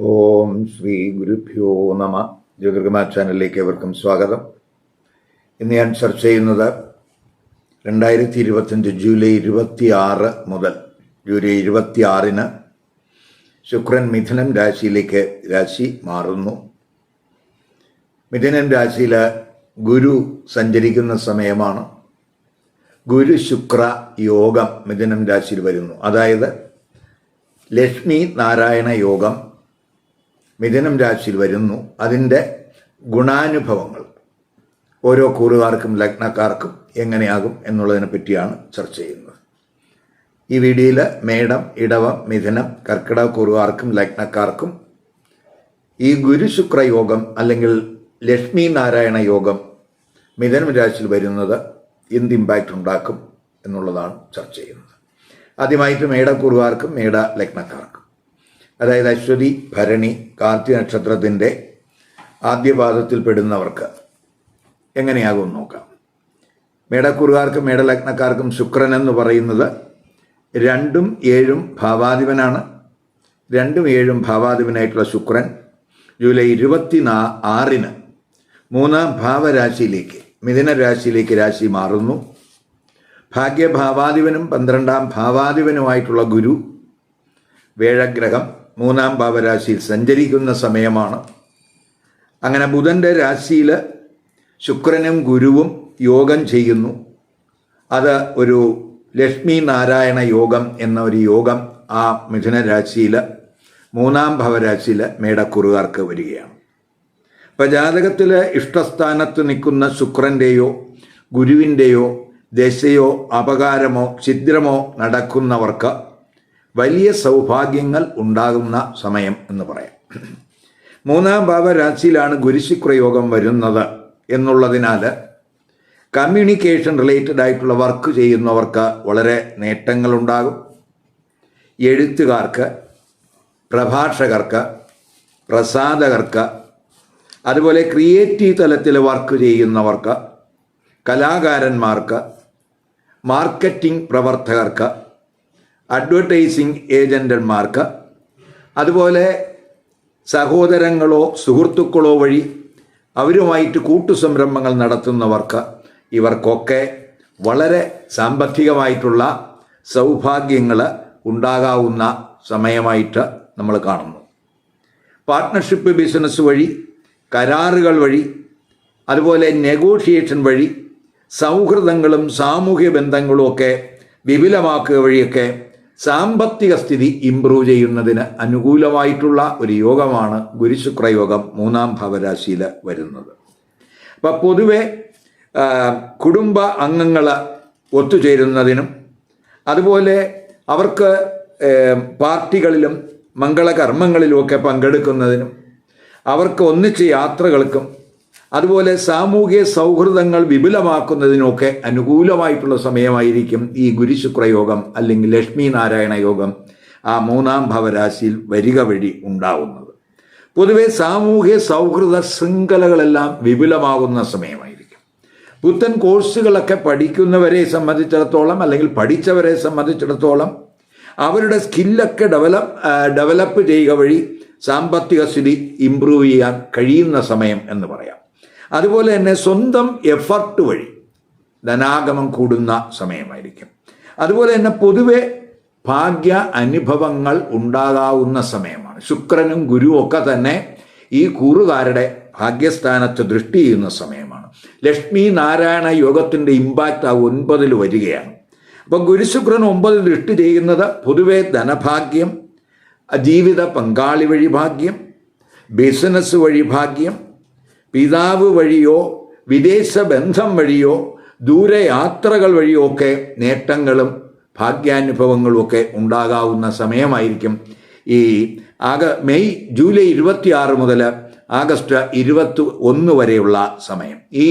ഓം ശ്രീ ഗുരുഭ്യോ നമ. ജ്യോതിർഗമ ചാനലിലേക്ക് ഏവർക്കും സ്വാഗതം. ഇന്ന് ഞാൻ ചർച്ച ചെയ്യുന്നത് രണ്ടായിരത്തി ഇരുപത്തഞ്ച് ജൂലൈ ഇരുപത്തി ആറ് മുതൽ ജൂലൈ ഇരുപത്തി ആറിന് ശുക്രൻ മിഥുനം രാശിയിലേക്ക് രാശി മാറുന്നു. മിഥുനം രാശിയിൽ ഗുരു സഞ്ചരിക്കുന്ന സമയമാണ്. ഗുരു ശുക്ര യോഗം മിഥുനം രാശിയിൽ വരുന്നു. അതായത് ലക്ഷ്മി നാരായണ യോഗം മിഥുനം രാശിയിൽ വരുന്നു. അതിന്റെ ഗുണാനുഭവങ്ങൾ. ഓരോ കൂറുകാർക്കും ലഗ്നക്കാർക്കും എങ്ങനെയാകും എന്നുള്ളതിനെ പറ്റിയാണ് ചർച്ച ചെയ്യുന്നത്. ഈ വീഡിയോയിൽ മേടം ഇടവം മിഥുനം കർക്കിടക കുറുകാർക്കും ലഗ്നക്കാർക്കും ഈ ഗുരുശുക്ര യോഗം അല്ലെങ്കിൽ ലക്ഷ്മി നാരായണ യോഗം മിഥുനം രാശിയിൽ വരുന്നത് എന്ത് ഇമ്പാക്റ്റ് ഉണ്ടാക്കും എന്നുള്ളതാണ് ചർച്ച ചെയ്യുന്നത്. ആദ്യമായിട്ട് മേടക്കുറുകാർക്കും മേട ലഗ്നക്കാർക്കും. അതായത് അശ്വതി ഭരണി കാർത്തി നക്ഷത്രത്തിന്റെ ആദ്യപാദത്തിൽ പെടുന്നവർക്ക് എങ്ങനെയാകും നോക്കാം. മേടക്കുറുകാർക്കും മേടലഗ്നക്കാർക്കും ശുക്രൻ എന്ന് പറയുന്നത് രണ്ടും ഏഴും ഭാവാധിപനാണ്. രണ്ടും ഏഴും ഭാവാധിപനായിട്ടുള്ള ശുക്രൻ ജൂലൈ ഇരുപത്തി നാ ആറിന് മൂന്നാം ഭാവരാശിയിലേക്ക് മിഥുന രാശിയിലേക്ക് രാശി മാറുന്നു. ഭാഗ്യഭാവാധിപനും പന്ത്രണ്ടാം ഭാവാധിപനുമായിട്ടുള്ള ഗുരു വേഴഗ്രഹം മൂന്നാം ഭാവരാശിയിൽ സഞ്ചരിക്കുന്ന സമയമാണ്. അങ്ങനെ ബുധന്റെ രാശിയിൽ ശുക്രനും ഗുരുവും യോഗം ചെയ്യുന്നു. അത് ഒരു ലക്ഷ്മി നാരായണ യോഗം എന്ന ഒരു യോഗം ആ മിഥുന രാശിയിൽ മൂന്നാം ഭവരാശിയിൽ മേടക്കുറുകാർക്ക് വരികയാണ്. അപ്പോൾ ജാതകത്തിൽ ഇഷ്ടസ്ഥാനത്ത് നിൽക്കുന്ന ശുക്രന്റെയോ ഗുരുവിന്റെയോ ദശയോ അപകാരമോ ഛിദ്രമോ നടക്കുന്നവർക്ക് വലിയ സൗഭാഗ്യങ്ങൾ ഉണ്ടാകുന്ന സമയം എന്ന് പറയാം. മൂന്നാം ഭാവരാശിയിലാണ് ഗുരുശുക്രയോഗം വരുന്നത് എന്നുള്ളതിനാൽ കമ്മ്യൂണിക്കേഷൻ റിലേറ്റഡ് ആയിട്ടുള്ള വർക്ക് ചെയ്യുന്നവർക്ക് വളരെ നേട്ടങ്ങളുണ്ടാകും. എഴുത്തുകാർക്ക് പ്രഭാഷകർക്ക് പ്രസാധകർക്ക് അതുപോലെ ക്രിയേറ്റീവ് തലത്തിൽ വർക്ക് ചെയ്യുന്നവർക്ക് കലാകാരന്മാർക്ക് മാർക്കറ്റിംഗ് പ്രവർത്തകർക്ക് അഡ്വർടൈസിങ് ഏജന്റന്മാർക്ക് അതുപോലെ സഹോദരങ്ങളോ സുഹൃത്തുക്കളോ വഴി അവരുമായിട്ട് കൂട്ടുസംരംഭങ്ങൾ നടത്തുന്നവർക്ക് ഇവർക്കൊക്കെ വളരെ സാമ്പത്തികമായിട്ടുള്ള സൗഭാഗ്യങ്ങൾ ഉണ്ടാകാവുന്ന സമയമായിട്ട് നമ്മൾ കാണുന്നു. പാർട്ട്ണർഷിപ്പ് ബിസിനസ് വഴി കരാറുകൾ വഴി അതുപോലെ നെഗോഷിയേഷൻ വഴി സൗഹൃദങ്ങളും സാമൂഹ്യ ബന്ധങ്ങളും ഒക്കെ വിപുലമാക്കുക വഴിയൊക്കെ സാമ്പത്തിക സ്ഥിതി ഇംപ്രൂവ് ചെയ്യുന്നതിന് അനുകൂലമായിട്ടുള്ള ഒരു യോഗമാണ് ഗുരുശുക്രയോഗം മൂന്നാം ഭാവരാശിയിൽ വരുന്നത്. അപ്പം പൊതുവെ കുടുംബ അംഗങ്ങൾ ഒത്തുചേരുന്നതിനും അതുപോലെ അവർക്ക് പാർട്ടികളിലും മംഗളകർമ്മങ്ങളിലുമൊക്കെ പങ്കെടുക്കുന്നതിനും അവർക്ക് ഒന്നിച്ച് യാത്രകൾക്കും അതുപോലെ സാമൂഹിക സൗഹൃദങ്ങൾ വിപുലമാക്കുന്നതിനൊക്കെ അനുകൂലമായിട്ടുള്ള സമയമായിരിക്കും ഈ ഗുരുശുക്രയോഗം അല്ലെങ്കിൽ ലക്ഷ്മി നാരായണ യോഗം ആ മൂന്നാം ഭവരാശിയിൽ വരിക വഴി ഉണ്ടാവുന്നത്. പൊതുവെ സാമൂഹ്യ സൗഹൃദ ശൃംഖലകളെല്ലാം വിപുലമാകുന്ന സമയമായിരിക്കും. പുത്തൻ കോഴ്സുകളൊക്കെ പഠിക്കുന്നവരെ സംബന്ധിച്ചിടത്തോളം അല്ലെങ്കിൽ പഠിച്ചവരെ സംബന്ധിച്ചിടത്തോളം അവരുടെ സ്കില്ലൊക്കെ ഡെവലപ്പ് ഡെവലപ്പ് ചെയ്യുക വഴി സാമ്പത്തിക സ്ഥിതി ഇമ്പ്രൂവ് ചെയ്യാൻ കഴിയുന്ന സമയം എന്ന് പറയാം. അതുപോലെ തന്നെ സ്വന്തം എഫർട്ട് വഴി ധനാഗമം കൂടുന്ന സമയമായിരിക്കും. അതുപോലെ തന്നെ പൊതുവെ ഭാഗ്യ അനുഭവങ്ങൾ ഉണ്ടാകാവുന്ന സമയമാണ്. ശുക്രനും ഗുരുവും ഒക്കെ തന്നെ ഈ കൂറുകാരുടെ ഭാഗ്യസ്ഥാനത്ത് ദൃഷ്ടി ചെയ്യുന്ന സമയമാണ്. ലക്ഷ്മി നാരായണ യോഗത്തിന്റെ ഇമ്പാക്റ്റ് ആ ഒൻപതിൽ വരികയാണ്. അപ്പം ഗുരുശുക്രൻ ഒമ്പതിൽ ദൃഷ്ടി ചെയ്യുന്നത് പൊതുവെ ധനഭാഗ്യം ജീവിത പങ്കാളി വഴി ഭാഗ്യം ബിസിനസ് വഴി ഭാഗ്യം പിതാവ് വഴിയോ വിദേശ ബന്ധം വഴിയോ ദൂരയാത്രകൾ വഴിയോ ഒക്കെ നേട്ടങ്ങളും ഭാഗ്യാനുഭവങ്ങളും ഒക്കെ ഉണ്ടാകാവുന്ന സമയമായിരിക്കും. ഈ ആഗ മെയ് ജൂലൈ ഇരുപത്തിയാറ് മുതൽ ആഗസ്റ്റ് ഇരുപത്തി ഒന്ന് വരെയുള്ള സമയം. ഈ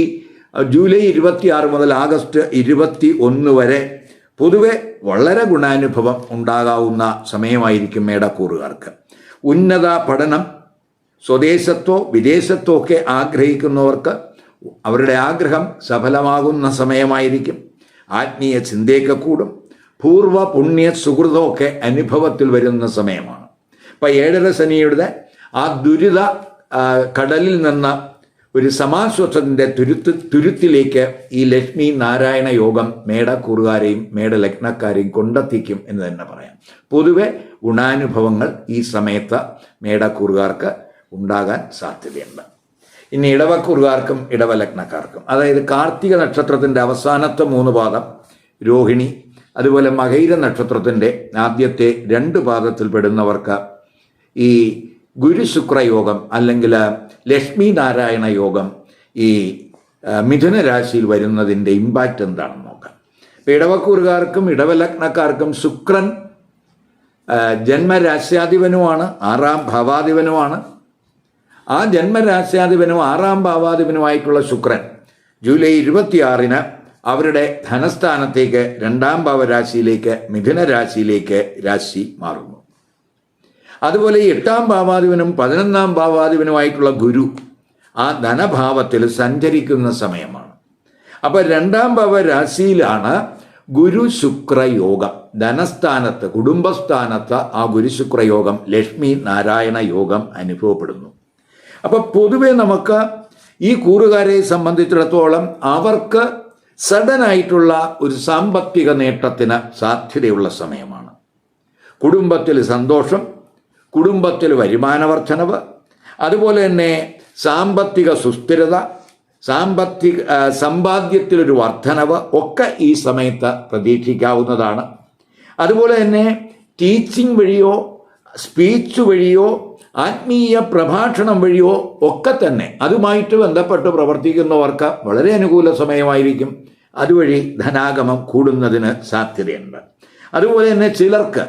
ജൂലൈ ഇരുപത്തിയാറ് മുതൽ ആഗസ്റ്റ് ഇരുപത്തി ഒന്ന് വരെ പൊതുവെ വളരെ ഗുണാനുഭവം ഉണ്ടാകാവുന്ന സമയമായിരിക്കും മേടക്കൂറുകാർക്ക്. ഉന്നത പഠനം സ്വദേശത്തോ വിദേശത്തോ ഒക്കെ ആഗ്രഹിക്കുന്നവർക്ക് അവരുടെ ആഗ്രഹം സഫലമാകുന്ന സമയമായിരിക്കും. ആത്മീയ ചിന്തയൊക്കെ കൂടും. പൂർവ പുണ്യ സുഹൃതമൊക്കെ അനുഭവത്തിൽ വരുന്ന സമയമാണ്. ഇപ്പം ഏഴര ശനിയുടെ ആ ദുരിത കടലിൽ നിന്ന് ഒരു സമാശ്വസത്തിന്റെ തുരുത്ത് തുരുത്തിലേക്ക് ഈ ലക്ഷ്മി നാരായണ യോഗം മേടക്കൂറുകാരെയും മേടലഗ്നക്കാരെയും കൊണ്ടെത്തിക്കും എന്ന് തന്നെ പറയാം. പൊതുവെ ഗുണാനുഭവങ്ങൾ ഈ സമയത്ത് മേടക്കൂറുകാർക്ക് ഉണ്ടാകാൻ സാധ്യതയുണ്ട്. ഇനി ഇടവക്കുറുകാർക്കും ഇടവലഗ്നക്കാർക്കും അതായത് കാർത്തിക നക്ഷത്രത്തിന്റെ അവസാനത്തെ മൂന്ന് പാദം രോഹിണി അതുപോലെ മകൈര നക്ഷത്രത്തിന്റെ ആദ്യത്തെ രണ്ട് പാദത്തിൽ പെടുന്നവർക്ക് ഈ ഗുരുശുക്രയോഗം അല്ലെങ്കിൽ ലക്ഷ്മി നാരായണ യോഗം ഈ മിഥുന രാശിയിൽ വരുന്നതിന്റെ ഇമ്പാക്റ്റ് എന്താണെന്ന് നോക്കാം. ഇപ്പം ഇടവക്കൂറുകാർക്കും ഇടവലഗ്നക്കാർക്കും ശുക്രൻ ജന്മരാശ്യാധിപനുമാണ് ആറാം ഭാവാധിപനുമാണ് ആ ജന്മരാശ്യാധിപനും ആറാം ഭാവാധിപനുമായിട്ടുള്ള ശുക്രൻ ജൂലൈ ഇരുപത്തിയാറിന് അവരുടെ ധനസ്ഥാനത്തേക്ക് രണ്ടാം ഭാവരാശിയിലേക്ക് മിഥുന രാശിയിലേക്ക് രാശി മാറുന്നു. അതുപോലെ എട്ടാം ഭാവാധിപനും പതിനൊന്നാം ഭാവാധിപനുമായിട്ടുള്ള ഗുരു ആ ധനഭാവത്തിൽ സഞ്ചരിക്കുന്ന സമയമാണ്. അപ്പോൾ രണ്ടാം ഭാവ രാശിയിലാണ് ഗുരു ശുക്രയോഗം ധനസ്ഥാനത്ത് കുടുംബസ്ഥാനത്ത് ആ ഗുരു ശുക്ര യോഗം ലക്ഷ്മി നാരായണ യോഗം അനുഭവപ്പെടുന്നു. അപ്പൊ പൊതുവെ നമുക്ക് ഈ കൂറുകാരെ സംബന്ധിച്ചിടത്തോളം അവർക്ക് സഡൻ ആയിട്ടുള്ള ഒരു സാമ്പത്തിക നേട്ടത്തിന് സാധ്യതയുള്ള സമയമാണ്. കുടുംബത്തിൽ സന്തോഷം കുടുംബത്തിൽ വരുമാന വർധനവ് അതുപോലെ തന്നെ സാമ്പത്തിക സുസ്ഥിരത സാമ്പത്തിക സമ്പാദ്യത്തിലൊരു വർധനവ് ഒക്കെ ഈ സമയത്ത് പ്രതീക്ഷിക്കാവുന്നതാണ്. അതുപോലെ തന്നെ ടീച്ചിങ് വഴിയോ സ്പീച്ച് വഴിയോ ആത്മീയ പ്രഭാഷണം വഴിയോ ഒക്കെ തന്നെ അതുമായിട്ട് ബന്ധപ്പെട്ട് പ്രവർത്തിക്കുന്നവർക്ക് വളരെ അനുകൂല സമയമായിരിക്കും. അതുവഴി ധനാഗമം കൂടുന്നതിന് സാധ്യതയുണ്ട്. അതുപോലെ തന്നെ ചിലർക്ക്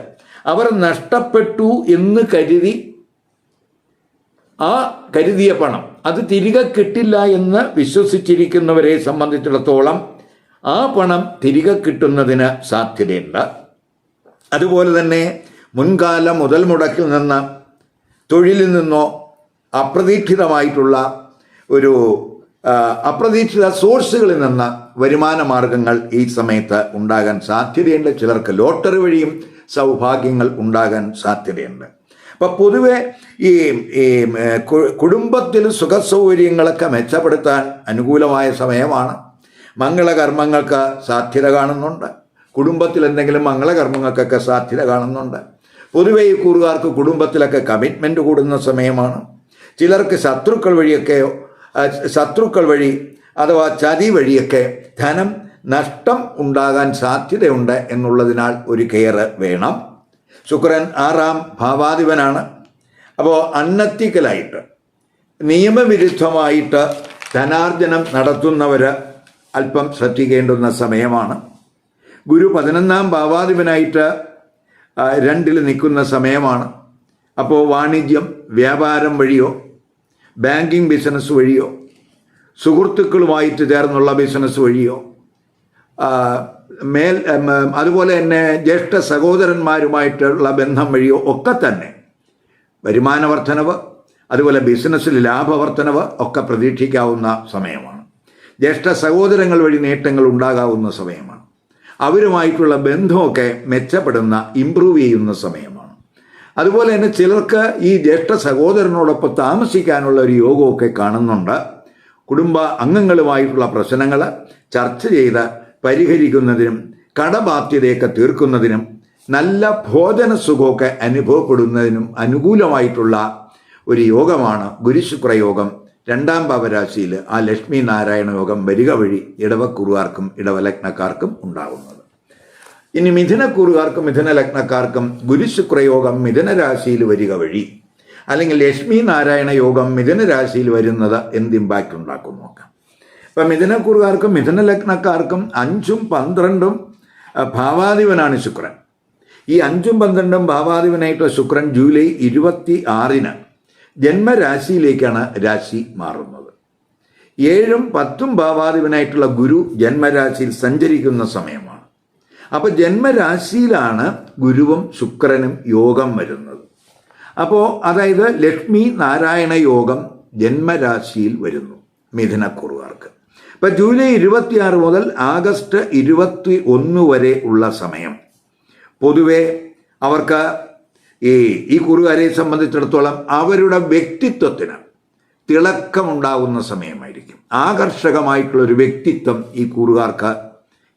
അവർ നഷ്ടപ്പെട്ടു എന്ന് കരുതി ആ കരുതിയ പണം അത് തിരികെ കിട്ടില്ല എന്ന് വിശ്വസിച്ചിരിക്കുന്നവരെ സംബന്ധിച്ചിടത്തോളം ആ പണം തിരികെ കിട്ടുന്നതിന് സാധ്യതയുണ്ട്. അതുപോലെ തന്നെ മുൻകാല മുതൽ മുടക്കിൽ നിന്ന് തൊഴിലിൽ നിന്നോ അപ്രതീക്ഷിതമായിട്ടുള്ള ഒരു അപ്രതീക്ഷിത സോഴ്സുകളിൽ നിന്ന് വരുമാന മാർഗങ്ങൾ ഈ സമയത്ത് ഉണ്ടാകാൻ സാധ്യതയുണ്ട്. ചിലർക്ക് ലോട്ടറി വഴിയും സൗഭാഗ്യങ്ങൾ ഉണ്ടാകാൻ സാധ്യതയുണ്ട്. അപ്പം പൊതുവെ ഈ ഈ കുടുംബത്തിൽ സുഖസൗകര്യങ്ങളൊക്കെ മെച്ചപ്പെടുത്താൻ അനുകൂലമായ സമയമാണ്. മംഗളകർമ്മങ്ങൾക്ക് സാധ്യത കാണുന്നുണ്ട്. കുടുംബത്തിൽ എന്തെങ്കിലും മംഗളകർമ്മങ്ങൾക്കൊക്കെ സാധ്യത കാണുന്നുണ്ട്. പൊതുവെ ഈ കൂറുകാർക്ക് കുടുംബത്തിലൊക്കെ കമ്മിറ്റ്മെന്റ് കൂടുന്ന സമയമാണ്. ചിലർക്ക് ശത്രുക്കൾ വഴിയൊക്കെ ശത്രുക്കൾ വഴി അഥവാ ചതി വഴിയൊക്കെ ധനം നഷ്ടം ഉണ്ടാകാൻ സാധ്യതയുണ്ട് എന്നുള്ളതിനാൽ ഒരു കെയർ വേണം. ശുക്രൻ ആറാം ഭാവാധിപനാണ്. അപ്പോൾ അന്നത്തിക്കലായിട്ട് നിയമവിരുദ്ധമായിട്ട് ധനാർജനം നടത്തുന്നവർ അല്പം ശ്രദ്ധിക്കേണ്ടുന്ന സമയമാണ്. ഗുരു പതിനൊന്നാം ഭാവാധിപനായിട്ട് രണ്ടിൽ നിൽക്കുന്ന സമയമാണ്. അപ്പോൾ വാണിജ്യം വ്യാപാരം വഴിയോ ബാങ്കിങ് ബിസിനസ് വഴിയോ സുഹൃത്തുക്കളുമായിട്ട് ചേർന്നുള്ള ബിസിനസ് വഴിയോ മേൽ അതുപോലെ തന്നെ ജ്യേഷ്ഠ സഹോദരന്മാരുമായിട്ടുള്ള ബന്ധം വഴിയോ ഒക്കെ തന്നെ. വരുമാന വർധനവ് അതുപോലെ ബിസിനസ്സിൽ ലാഭവർധനവ് ഒക്കെ പ്രതീക്ഷിക്കാവുന്ന സമയമാണ്. ജ്യേഷ്ഠ സഹോദരങ്ങൾ വഴി നേട്ടങ്ങൾ ഉണ്ടാകാവുന്ന സമയമാണ്. അവരുമായിട്ടുള്ള ബന്ധമൊക്കെ മെച്ചപ്പെടുന്ന ഇമ്പ്രൂവ് ചെയ്യുന്ന സമയമാണ്. അതുപോലെ തന്നെ ചിലർക്ക് ഈ ജ്യേഷ്ഠ സഹോദരനോടൊപ്പം താമസിക്കാനുള്ള ഒരു യോഗമൊക്കെ കാണുന്നുണ്ട്. കുടുംബ അംഗങ്ങളുമായിട്ടുള്ള പ്രശ്നങ്ങൾ ചർച്ച ചെയ്ത് പരിഹരിക്കുന്നതിനും കടബാധ്യതയൊക്കെ തീർക്കുന്നതിനും നല്ല ഭോജന സുഖമൊക്കെ അനുഭവപ്പെടുന്നതിനും അനുകൂലമായിട്ടുള്ള ഒരു യോഗമാണ് ഗുരുശുക്ര യോഗം രണ്ടാം ഭാവരാശിയിൽ ആ ലക്ഷ്മി നാരായണ യോഗം വരിക വഴി ഇടവക്കുറുകാർക്കും ഇടവലഗ്നക്കാർക്കും ഉണ്ടാകുന്നത്. ഇനി മിഥുനക്കുറുകാർക്കും മിഥുന ലഗ്നക്കാർക്കും ഗുരുശുക്രയോഗം മിഥുന രാശിയിൽ വരിക വഴി അല്ലെങ്കിൽ ലക്ഷ്മി നാരായണ യോഗം മിഥുനരാശിയിൽ വരുന്നത് എന്ത് ഇമ്പാക്റ്റ് ഉണ്ടാക്കും നോക്കാം. ഇപ്പം മിഥുനക്കുറുകാർക്കും മിഥുന ലഗ്നക്കാർക്കും അഞ്ചും പന്ത്രണ്ടും ഭാവാധിപനാണ് ശുക്രൻ. ഈ അഞ്ചും പന്ത്രണ്ടും ഭാവാധിപനായിട്ടുള്ള ശുക്രൻ ജൂലൈ ഇരുപത്തി ആറിന് ജന്മരാശിയിലേക്കാണ് രാശി മാറുന്നത്. ഏഴും പത്തും ഭാവാധിപനായിട്ടുള്ള ഗുരു ജന്മരാശിയിൽ സഞ്ചരിക്കുന്ന സമയമാണ്. അപ്പോൾ ജന്മരാശിയിലാണ് ഗുരുവും ശുക്രനും യോഗം വരുന്നത്. അപ്പോൾ അതായത് ലക്ഷ്മി നാരായണ യോഗം ജന്മരാശിയിൽ വരുന്നു മിഥുനക്കുറുകാർക്ക്. ഇപ്പം ജൂലൈ ഇരുപത്തിയാറ് മുതൽ ആഗസ്റ്റ് ഇരുപത്തി ഒന്ന് വരെ ഉള്ള സമയം. പൊതുവെ അവർക്ക് ഈ ഈ കുറുകാരെ സംബന്ധിച്ചിടത്തോളം അവരുടെ വ്യക്തിത്വത്തിന് തിളക്കമുണ്ടാകുന്ന സമയമായിരിക്കും. ആകർഷകമായിട്ടുള്ള ഒരു വ്യക്തിത്വം ഈ കൂറുകാർക്ക്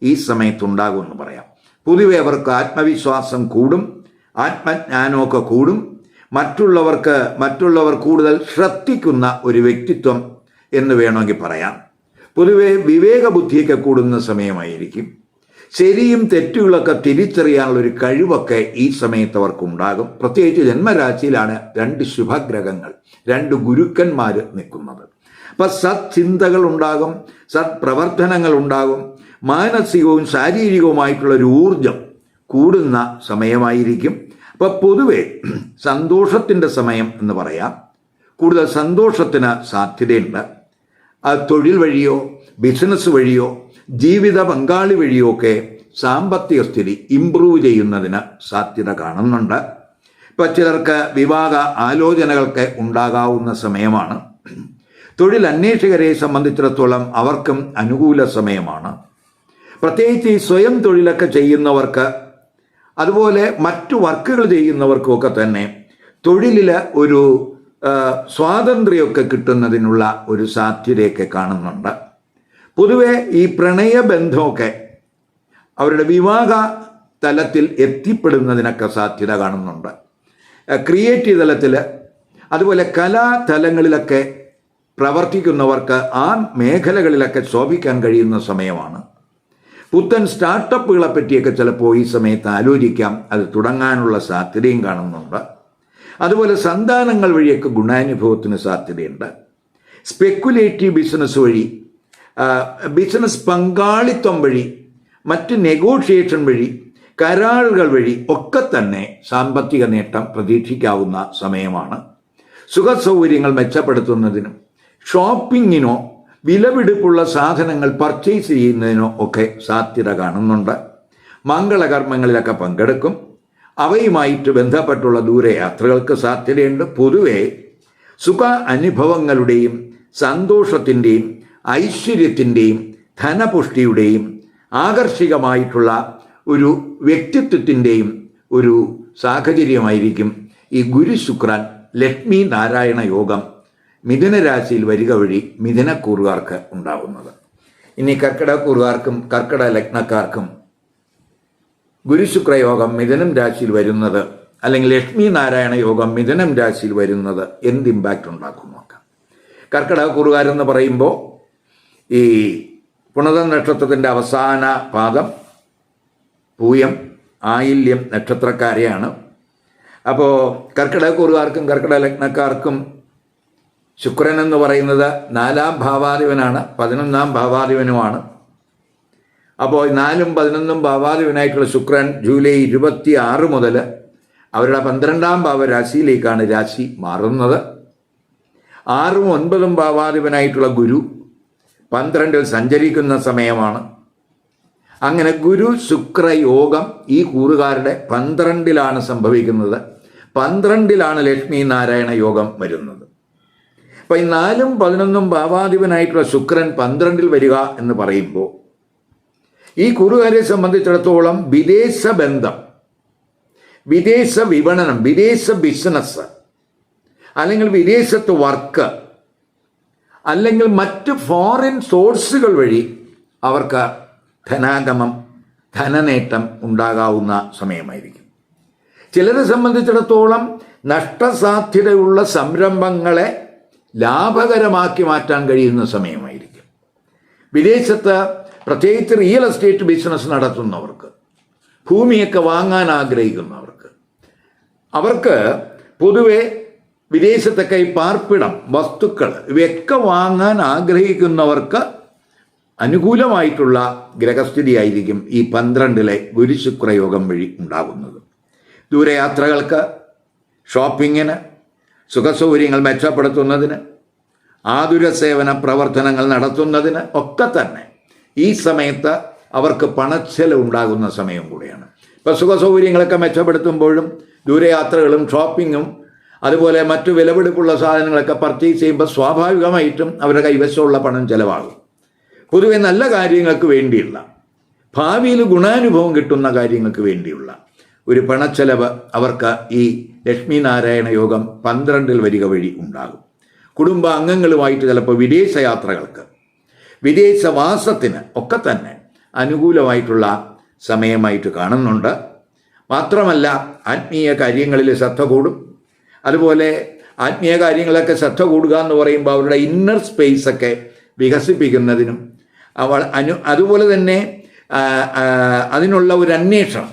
ഈ സമയത്തുണ്ടാകുമെന്ന് പറയാം. പൊതുവെ അവർക്ക് ആത്മവിശ്വാസം കൂടും ആത്മജ്ഞാനമൊക്കെ കൂടും. മറ്റുള്ളവർക്ക് മറ്റുള്ളവർ കൂടുതൽ ശ്രദ്ധിക്കുന്ന ഒരു വ്യക്തിത്വം എന്ന് വേണമെങ്കിൽ പറയാം. പൊതുവെ വിവേകബുദ്ധിയൊക്കെ കൂടുന്ന സമയമായിരിക്കും. ശരിയും തെറ്റുകളൊക്കെ തിരിച്ചറിയാനുള്ള ഒരു കഴിവൊക്കെ ഈ സമയത്ത് അവർക്കുണ്ടാകും. പ്രത്യേകിച്ച് ജന്മരാശിയിലാണ് രണ്ട് ശുഭഗ്രഹങ്ങൾ രണ്ട് ഗുരുക്കന്മാർ നിൽക്കുന്നത്. അപ്പൊ സത്ചിന്തകൾ ഉണ്ടാകും സത്പ്രവർത്തനങ്ങൾ ഉണ്ടാകും മാനസികവും ശാരീരികവുമായിട്ടുള്ള ഒരു ഊർജം കൂടുന്ന സമയമായിരിക്കും. അപ്പൊ പൊതുവെ സന്തോഷത്തിന്റെ സമയം എന്ന് പറയാം. കൂടുതൽ സന്തോഷത്തിന് സാധ്യതയുണ്ട്. തൊഴിൽ വഴിയോ ബിസിനസ് വഴിയോ ജീവിത പങ്കാളി വഴിയൊക്കെ സാമ്പത്തിക സ്ഥിതി ഇംപ്രൂവ് ചെയ്യുന്നതിന് സാധ്യത കാണുന്നുണ്ട്. ഇപ്പം ചിലർക്ക് വിവാഹ ആലോചനകൾക്ക് ഉണ്ടാകാവുന്ന സമയമാണ്. തൊഴിൽ അന്വേഷകരെ സംബന്ധിച്ചിടത്തോളം അവർക്കും അനുകൂല സമയമാണ്. പ്രത്യേകിച്ച് ഈ സ്വയം തൊഴിലൊക്കെ ചെയ്യുന്നവർക്ക് അതുപോലെ മറ്റു വർക്കുകൾ ചെയ്യുന്നവർക്കുമൊക്കെ തന്നെ തൊഴിലിൽ ഒരു സ്വാതന്ത്ര്യമൊക്കെ കിട്ടുന്നതിനുള്ള ഒരു സാധ്യതയൊക്കെ കാണുന്നുണ്ട്. പൊതുവെ ഈ പ്രണയബന്ധമൊക്കെ അവരുടെ വിവാഹ തലത്തിൽ എത്തിപ്പെടുന്നതിനൊക്കെ സാധ്യത കാണുന്നുണ്ട്. ക്രിയേറ്റീവ് തലത്തിൽ അതുപോലെ കലാതലങ്ങളിലൊക്കെ പ്രവർത്തിക്കുന്നവർക്ക് ആ മേഖലകളിലൊക്കെ ശോഭിക്കാൻ കഴിയുന്ന സമയമാണ്. പുത്തൻ സ്റ്റാർട്ടപ്പുകളെ പറ്റിയൊക്കെ ചിലപ്പോൾ ഈ സമയത്ത് ആലോചിക്കാം. അത് തുടങ്ങാനുള്ള സാധ്യതയും കാണുന്നുണ്ട്. അതുപോലെ സന്താനങ്ങൾ വഴിയൊക്കെ ഗുണാനുഭവത്തിന് സാധ്യതയുണ്ട്. സ്പെക്കുലേറ്റീവ് ബിസിനസ് വഴി ബിസിനസ് പങ്കാളിത്തം വഴി മറ്റ് നെഗോഷിയേഷൻ വഴി കരാറുകൾ വഴി ഒക്കെ തന്നെ സാമ്പത്തിക നേട്ടം പ്രതീക്ഷിക്കാവുന്ന സമയമാണ്. സുഖസൗകര്യങ്ങൾ മെച്ചപ്പെടുത്തുന്നതിനും ഷോപ്പിങ്ങിനോ വിലപിടിപ്പുള്ള സാധനങ്ങൾ പർച്ചേസ് ചെയ്യുന്നതിനോ ഒക്കെ സാധ്യത കാണുന്നുണ്ട്. മംഗളകർമ്മങ്ങളിലൊക്കെ പങ്കെടുക്കും. അവയുമായിട്ട് ബന്ധപ്പെട്ടുള്ള ദൂരയാത്രകൾക്ക് സാധ്യതയുണ്ട്. പൊതുവെ സുഖ അനുഭവങ്ങളുടെയും സന്തോഷത്തിന്റെയും ഐശ്വര്യത്തിന്റെയും ധനപുഷ്ടിയുടെയും ആകർഷികമായിട്ടുള്ള ഒരു വ്യക്തിത്വത്തിന്റെയും ഒരു സാഹചര്യമായിരിക്കും ഈ ഗുരു ശുക്രൻ ലക്ഷ്മി നാരായണ യോഗം മിഥുന രാശിയിൽ വരിക വഴി മിഥുനക്കൂറുകാർക്ക് ഉണ്ടാകുന്നത്. ഇനി കർക്കിടക്കൂറുകാർക്കും കർക്കിടക ലഗ്നക്കാർക്കും ഗുരുശുക്ര യോഗം മിഥുനം രാശിയിൽ വരുന്നത് അല്ലെങ്കിൽ ലക്ഷ്മി നാരായണ യോഗം മിഥുനം രാശിയിൽ വരുന്നത് എന്ത് ഇമ്പാക്റ്റ് ഉണ്ടാക്കും നോക്കാം. കർക്കിടക കൂറുകാരെന്ന് പറയുമ്പോൾ ഈ പുണത നക്ഷത്രത്തിന്റെ അവസാന പാദം പൂയം ആയില്യം നക്ഷത്രക്കാരെയാണ്. അപ്പോൾ കർക്കിടക കുറുകാർക്കും കർക്കിടക ലഗ്നക്കാർക്കും ശുക്രൻ എന്ന് പറയുന്നത് നാലാം ഭാവാധിപനാണ് പതിനൊന്നാം ഭാവാധിപനുമാണ്. അപ്പോൾ നാലും പതിനൊന്നും ഭാവാധിപനായിട്ടുള്ള ശുക്രൻ ജൂലൈ ഇരുപത്തി ആറ് മുതൽ അവരുടെ പന്ത്രണ്ടാം ഭാവരാശിയിലേക്കാണ് രാശി മാറുന്നത്. ആറും ഒൻപതും ഭാവാധിപനായിട്ടുള്ള ഗുരു പന്ത്രണ്ടിൽ സഞ്ചരിക്കുന്ന സമയമാണ്. അങ്ങനെ ഗുരു ശുക്ര യോഗം ഈ കൂറുകാരുടെ പന്ത്രണ്ടിലാണ് സംഭവിക്കുന്നത്. പന്ത്രണ്ടിലാണ് ലക്ഷ്മി നാരായണ യോഗം വരുന്നത്. അപ്പം ഈ നാലും പതിനൊന്നും ഭാവാധിപനായിട്ടുള്ള ശുക്രൻ പന്ത്രണ്ടിൽ വരിക എന്ന് പറയുമ്പോൾ ഈ കുറുകാരെ സംബന്ധിച്ചിടത്തോളം വിദേശ ബന്ധം വിദേശ വിപണനം വിദേശ ബിസിനസ് അല്ലെങ്കിൽ വിദേശത്ത് വർക്ക് അല്ലെങ്കിൽ മറ്റ് ഫോറിൻ സോഴ്സുകൾ വഴി അവർക്ക് ധനാഗമം ധനനേട്ടം ഉണ്ടാകാവുന്ന സമയമായിരിക്കും. ചിലരെ സംബന്ധിച്ചിടത്തോളം നഷ്ടസാധ്യതയുള്ള സംരംഭങ്ങളെ ലാഭകരമാക്കി മാറ്റാൻ കഴിയുന്ന സമയമായിരിക്കും. വിദേശത്ത് പ്രത്യേകിച്ച് റിയൽ എസ്റ്റേറ്റ് ബിസിനസ് നടത്തുന്നവർക്ക് ഭൂമിയൊക്കെ വാങ്ങാൻ ആഗ്രഹിക്കുന്നവർക്ക് അവർക്ക് പൊതുവെ വിദേശത്തൊക്കെ ഈ പാർപ്പിടം വസ്തുക്കൾ ഇവയൊക്കെ വാങ്ങാൻ ആഗ്രഹിക്കുന്നവർക്ക് അനുകൂലമായിട്ടുള്ള ഗ്രഹസ്ഥിതിയായിരിക്കും ഈ പന്ത്രണ്ടിലെ ഗുരുശുക്രയോഗം വഴി ഉണ്ടാകുന്നത്. ദൂരയാത്രകൾക്ക് ഷോപ്പിങ്ങിന് സുഖസൗകര്യങ്ങൾ മെച്ചപ്പെടുത്തുന്നതിന് ആതുര സേവന പ്രവർത്തനങ്ങൾ നടത്തുന്നതിന് ഒക്കെ തന്നെ ഈ സമയത്ത് അവർക്ക് പണച്ചെലവ് ഉണ്ടാകുന്ന സമയം കൂടിയാണ്. ഇപ്പം സുഖസൗകര്യങ്ങളൊക്കെ മെച്ചപ്പെടുത്തുമ്പോഴും ദൂരയാത്രകളും ഷോപ്പിങ്ങും അതുപോലെ മറ്റു വിലപിടിപ്പുള്ള സാധനങ്ങളൊക്കെ പർച്ചേസ് ചെയ്യുമ്പോൾ സ്വാഭാവികമായിട്ടും അവരുടെ കൈവശമുള്ള പണം ചിലവാകും. പൊതുവെ നല്ല കാര്യങ്ങൾക്ക് വേണ്ടിയുള്ള ഭാവിയിൽ ഗുണാനുഭവം കിട്ടുന്ന കാര്യങ്ങൾക്ക് വേണ്ടിയുള്ള ഒരു പണച്ചെലവ് അവർക്ക് ഈ ലക്ഷ്മി നാരായണ യോഗം പന്ത്രണ്ടിൽ വരിക വഴി ഉണ്ടാകും. കുടുംബ അംഗങ്ങളുമായിട്ട് ചിലപ്പോൾ വിദേശ യാത്രകൾക്ക് വിദേശവാസത്തിന് ഒക്കെ തന്നെ അനുകൂലമായിട്ടുള്ള സമയമായിട്ട് കാണുന്നുണ്ട്. മാത്രമല്ല ആത്മീയ കാര്യങ്ങളിൽ ശ്രദ്ധ കൂടും. അതുപോലെ ആത്മീയ കാര്യങ്ങളൊക്കെ ശ്രദ്ധ കൂടുക എന്ന് പറയുമ്പോൾ അവരുടെ ഇന്നർ സ്പേസ് ഒക്കെ വികസിപ്പിക്കുന്നതിനും അവൾ അനു അതുപോലെ തന്നെ അതിനുള്ള ഒരു അന്വേഷണം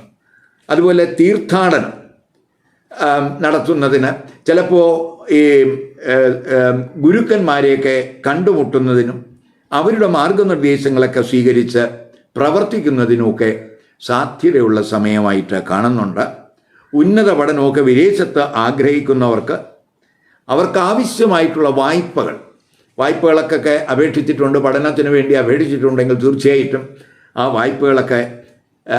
അതുപോലെ തീർത്ഥാടനം നടത്തുന്നതിന് ചിലപ്പോൾ ഈ ഗുരുക്കന്മാരെയൊക്കെ കണ്ടുമുട്ടുന്നതിനും അവരുടെ മാർഗനിർദ്ദേശങ്ങളൊക്കെ സ്വീകരിച്ച് പ്രവർത്തിക്കുന്നതിനുമൊക്കെ സാധ്യതയുള്ള സമയമായിട്ട് കാണുന്നുണ്ട്. ഉന്നത പഠനമൊക്കെ വിദേശത്ത് ആഗ്രഹിക്കുന്നവർക്ക് അവർക്ക് ആവശ്യമായിട്ടുള്ള വായ്പകൾ. വായ്പകളൊക്കെ അപേക്ഷിച്ചിട്ടുണ്ട് പഠനത്തിന് വേണ്ടി അപേക്ഷിച്ചിട്ടുണ്ടെങ്കിൽ തീർച്ചയായിട്ടും ആ വായ്പകളൊക്കെ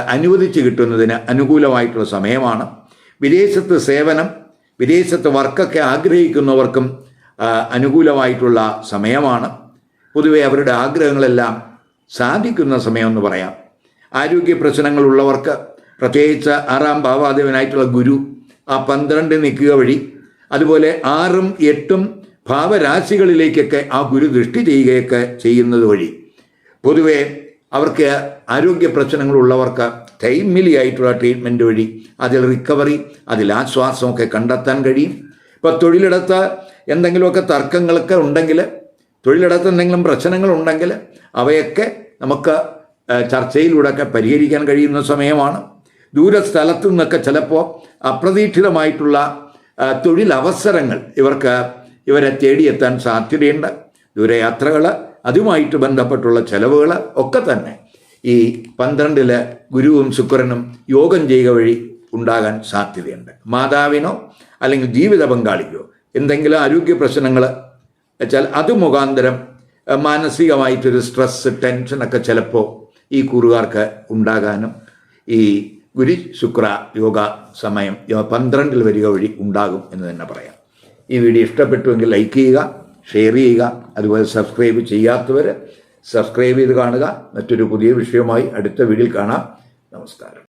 അനുവദിച്ച് കിട്ടുന്നതിന് അനുകൂലമായിട്ടുള്ള സമയമാണ്. വിദേശത്ത് സേവനം വിദേശത്ത് വർക്കൊക്കെ ആഗ്രഹിക്കുന്നവർക്കും അനുകൂലമായിട്ടുള്ള സമയമാണ്. പൊതുവെ അവരുടെ ആഗ്രഹങ്ങളെല്ലാം സാധിക്കുന്ന സമയമെന്ന് പറയാം. ആരോഗ്യ പ്രശ്നങ്ങളുള്ളവർക്ക് പ്രത്യേകിച്ച് ആറാം ഭാവാദേവനായിട്ടുള്ള ഗുരു ആ പന്ത്രണ്ട് നിൽക്കുക വഴി അതുപോലെ ആറും എട്ടും ഭാവരാശികളിലേക്കൊക്കെ ആ ഗുരു ദൃഷ്ടി ചെയ്യുകയൊക്കെ ചെയ്യുന്നത് വഴി. പൊതുവെ അവർക്ക് ആരോഗ്യ പ്രശ്നങ്ങളുള്ളവർക്ക് ടൈമിലി ആയിട്ടുള്ള ട്രീറ്റ്മെന്റ് വഴി അതിൽ റിക്കവറി അതിൽ ആശ്വാസമൊക്കെ കണ്ടെത്താൻ കഴിയും. ഇപ്പോൾ തൊഴിലിടത്ത് എന്തെങ്കിലുമൊക്കെ തർക്കങ്ങളൊക്കെ ഉണ്ടെങ്കിൽ തൊഴിലിടത്ത് എന്തെങ്കിലും പ്രശ്നങ്ങളുണ്ടെങ്കിൽ അവയൊക്കെ നമുക്ക് ചർച്ചയിലൂടെയൊക്കെ പരിഹരിക്കാൻ കഴിയുന്ന സമയമാണ്. ദൂരസ്ഥലത്തു നിന്നൊക്കെ ചിലപ്പോൾ അപ്രതീക്ഷിതമായിട്ടുള്ള തൊഴിലവസരങ്ങൾ ഇവർക്ക് ഇവരെ തേടിയെത്താൻ സാധ്യതയുണ്ട്. ദൂരയാത്രകൾ അതുമായിട്ട് ബന്ധപ്പെട്ടുള്ള ചെലവുകൾ ഒക്കെ തന്നെ ഈ പന്ത്രണ്ടിൽ ഗുരുവും ശുക്രനും യോഗം ചെയ്യുക വഴി ഉണ്ടാകാൻ സാധ്യതയുണ്ട്. മാതാവിനോ അല്ലെങ്കിൽ ജീവിത പങ്കാളിക്കോ എന്തെങ്കിലും ആരോഗ്യ പ്രശ്നങ്ങൾ വെച്ചാൽ അത് മുഖാന്തരം മാനസികമായിട്ടൊരു സ്ട്രെസ് ടെൻഷനൊക്കെ ചിലപ്പോൾ ഈ കൂറുകാർക്ക് ഉണ്ടാകാനും ഈ ഗുരു ശുക്ര യോഗ സമയം പന്ത്രണ്ടിൽ വരിക വഴി ഉണ്ടാകും എന്ന് തന്നെ പറയാം. ഈ വീഡിയോ ഇഷ്ടപ്പെട്ടുവെങ്കിൽ ലൈക്ക് ചെയ്യുക ഷെയർ ചെയ്യുക അതുപോലെ സബ്സ്ക്രൈബ് ചെയ്യാത്തവർ സബ്സ്ക്രൈബ് ചെയ്ത് കാണുക. മറ്റൊരു പുതിയ വിഷയവുമായി അടുത്ത വീഡിയോയിൽ കാണാം. നമസ്കാരം.